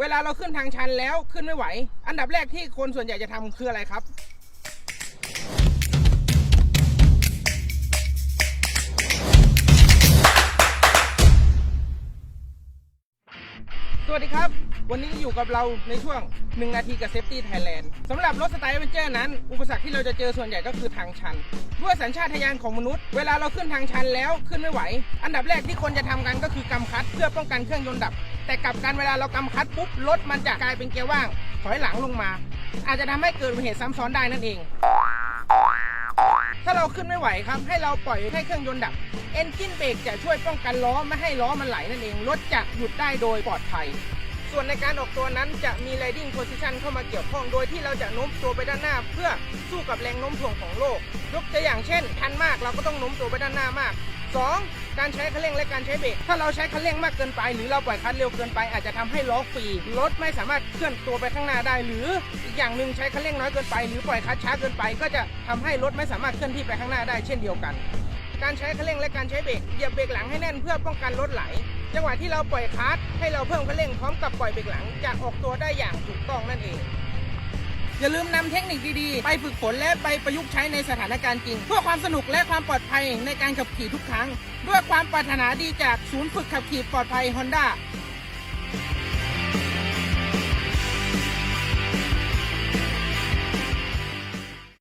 เวลาเราขึ้นทางชันแล้วขึ้นไม่ไหว อันดับแรกที่คนส่วนใหญ่จะทำคืออะไรครับ สวัสดีครับ วันนี้อยู่กับเราในช่วง 1 นาทีกับ Safety Thailand สำหรับรถสไตล์เวนเจอร์นั้น อุปสรรคที่เราจะเจอส่วนใหญ่ก็คือทางชัน ด้วยสัญชาตญาณของมนุษย์ เวลาเราขึ้นทางชันแล้วขึ้นไม่ไหว อันดับแรกที่คนจะทำกันก็คือกำคัดเพื่อป้องกันเครื่องยนต์ดับ แต่กลับกันเวลาเรากำคัดปุ๊บรถมันจะกลายเป็นเกียร์ว่างถอยหลังลงมา อาจจะทำให้เกิดอุบัติเหตุซ้ำซ้อนได้นั่นเอง ถ้าเราขึ้นไม่ไหวครับ ให้เราปล่อยให้เครื่องยนต์ดับ เอนจินเบรกจะช่วยป้องกันล้อไม่ให้ล้อมันไหลนั่นเอง รถจะหยุดได้โดยปลอดภัย ส่วนในการออกตัวนั้นจะมี riding position เข้ามาเกี่ยวข้องโดยที่เราจะโน้มตัวไปด้านหน้า เพื่อสู้กับแรงโน้มถ่วงของโลก ยกตัวอย่างเช่นทันมากเราก็ต้องโน้มตัวไปด้านหน้ามาก 2. การใช้คันเร่งและการใช้เบรกถ้าเราใช้คันเร่งมากเกินไป หรือเราปล่อยคันเร็วเกินไปอาจจะทำให้ล้อฟรีรถไม่สามารถเคลื่อนตัวไปข้างหน้าได้ หรืออีกอย่างหนึ่งใช้คันเร่งน้อยเกินไป หรือปล่อยคันช้าเกินไป ก็จะทำให้รถไม่สามารถเคลื่อนที่ไปข้างหน้าได้เช่นเดียวกัน การใช้คันเร่งและการใช้เบรกเหยียบเบรกหลังให้แน่นเพื่อป้องกันรถไหล จังหวะที่เราปล่อยคลัตให้เราเพิ่มคันเร่งพร้อมกับปล่อยเบรกหลังจะออกตัวได้อย่างถูกต้องนั่นเอง อย่าลืมนำเทคนิคดีๆ ไปฝึกฝนและไปประยุกต์ใช้ในสถานการณ์จริง เพื่อความสนุกและความปลอดภัยในการขับขี่ทุกครั้ง ด้วยความปรารถนาดีจากศูนย์ฝึกขับขี่ปลอดภัย Honda